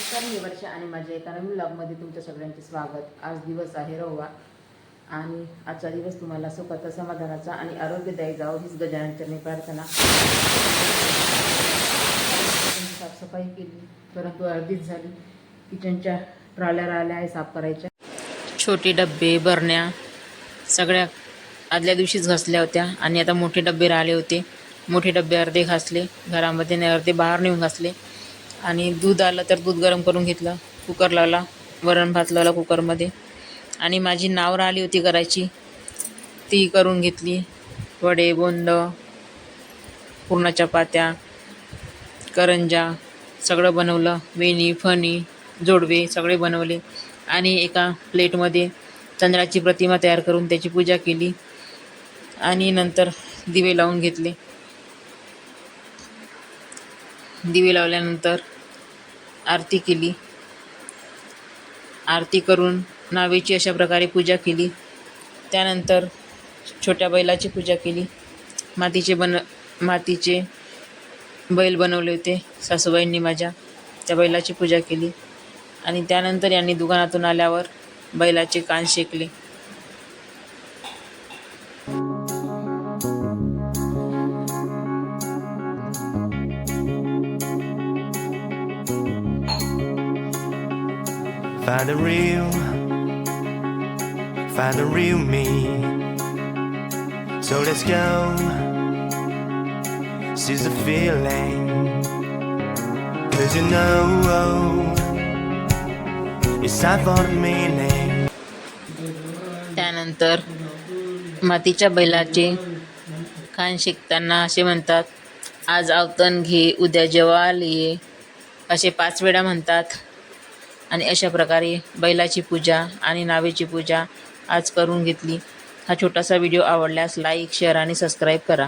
नमस्कार मी वर्षा आणि माझ्या एका नवीन ब्लॉगमध्ये तुमच्या सगळ्यांचे स्वागत. आज दिवस आहे रविवार आणि आजचा दिवस तुम्हाला सुखाचा समाधानाचा आणि आरोग्यदायी जावं हीच गजाननचरणी प्रार्थना. साफसफाई केली परंतु अर्धीच झाली. किचनच्या ट्रॉल्या राहिल्या आहे साफ करायच्या. छोटे डब्बे बरण्या सगळ्या आदल्या दिवशीच घासल्या होत्या आणि आता मोठे डब्बे राहिले होते. मोठे डब्बे अर्धे घासले. घरामध्ये नाही अर्धे बाहेर नेऊन घासले. आणि दूध आलं तर दूध गरम करून घेतलं कुकर लावला वरण भात लावला कुकरमध्ये. आणि माझी नाव राहिली होती करायची. ती करून घेतली. वडे बोंद पूर्ण चपात्या करंजा सगळं बनवलं. वेणी फणी जोडवे सगळे बनवले. आणि एका प्लेटमध्ये चंद्राची प्रतिमा तयार करून त्याची पूजा केली. आणि नंतर दिवे लावून घेतले. दिवे लावल्यानंतर आरती केली. आरती करून नावेची अशा प्रकारे पूजा केली. त्यानंतर छोट्या बैलाची पूजा केली. मातीचे बन मातीचे बैल बनवले होते सासूबाईंनी माझ्या. त्या बैलाची पूजा केली. आणि त्यानंतर यांनी दुकानातून आल्यावर बैलाचे कान शेकले. Find the real, find the real me. So let's go. Seize the feeling. Cause you know it's time for the meaning. त्यानंतर मातीच्या बैलाचे खान शिकताना असे म्हणतात आज अवतन घे उद्या जेवाल ये असे पाच वेळा म्हणतात आणि अशा प्रकारे बैलाची पूजा आणि नावेची पूजा आज करून घेतली. हा छोटासा व्हिडिओ आवडल्यास लाईक शेअर आणि सबस्क्राईब करा.